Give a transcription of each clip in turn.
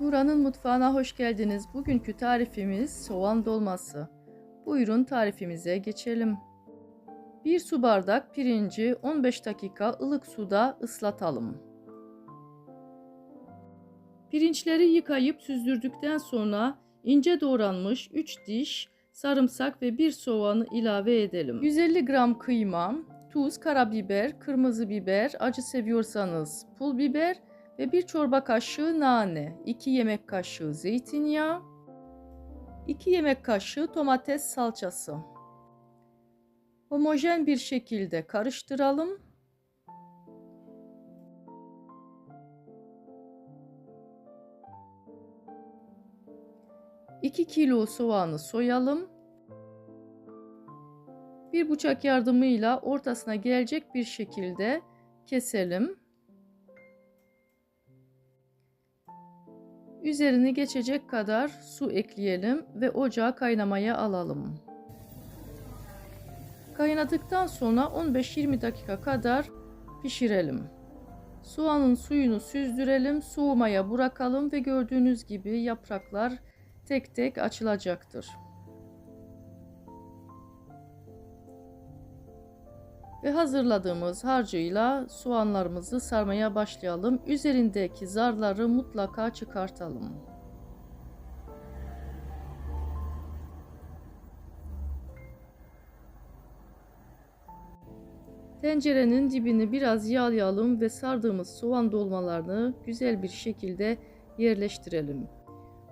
Nura'nın mutfağına hoş geldiniz. Bugünkü tarifimiz soğan dolması. Buyurun tarifimize geçelim. 1 su bardak pirinci 15 dakika ılık suda ıslatalım. Pirinçleri yıkayıp süzdürdükten sonra ince doğranmış 3 diş sarımsak ve 1 soğanı ilave edelim. 150 gram kıyma, tuz, karabiber, kırmızı biber, acı seviyorsanız pul biber ve 1 çorba kaşığı nane, 2 yemek kaşığı zeytinyağı, 2 yemek kaşığı domates salçası. Homojen bir şekilde karıştıralım. İki kilo soğanı soyalım. Bir bıçak yardımıyla ortasına gelecek bir şekilde keselim. Üzerini geçecek kadar su ekleyelim ve ocağa kaynamaya alalım. Kaynadıktan sonra 15-20 dakika kadar pişirelim. Soğanın suyunu süzdürelim, soğumaya bırakalım ve gördüğünüz gibi yapraklar tek tek açılacaktır. Ve hazırladığımız harcıyla soğanlarımızı sarmaya başlayalım. Üzerindeki zarları mutlaka çıkartalım. Tencerenin dibini biraz yağlayalım ve sardığımız soğan dolmalarını güzel bir şekilde yerleştirelim.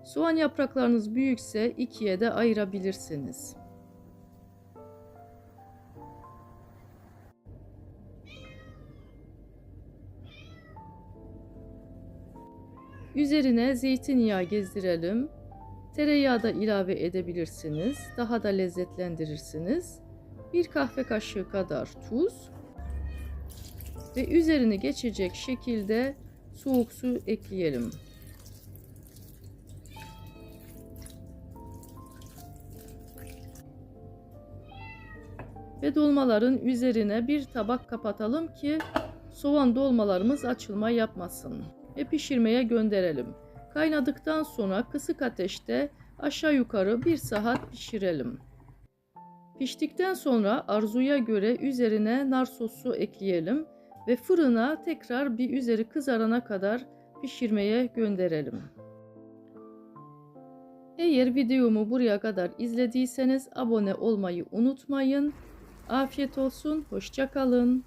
Soğan yapraklarınız büyükse ikiye de ayırabilirsiniz. Üzerine zeytinyağı gezdirelim. Tereyağı da ilave edebilirsiniz. Daha da lezzetlendirirsiniz. Bir kahve kaşığı kadar tuz ve üzerine geçecek şekilde soğuk su ekleyelim. Ve dolmaların üzerine bir tabak kapatalım ki soğan dolmalarımız açılma yapmasın ve pişirmeye gönderelim. Kaynadıktan sonra kısık ateşte aşağı yukarı 1 saat pişirelim. Piştikten sonra arzuya göre üzerine nar sosu ekleyelim ve fırına tekrar bir üzeri kızarana kadar pişirmeye gönderelim. Eğer videomu buraya kadar izlediyseniz abone olmayı unutmayın. Afiyet olsun, hoşça kalın.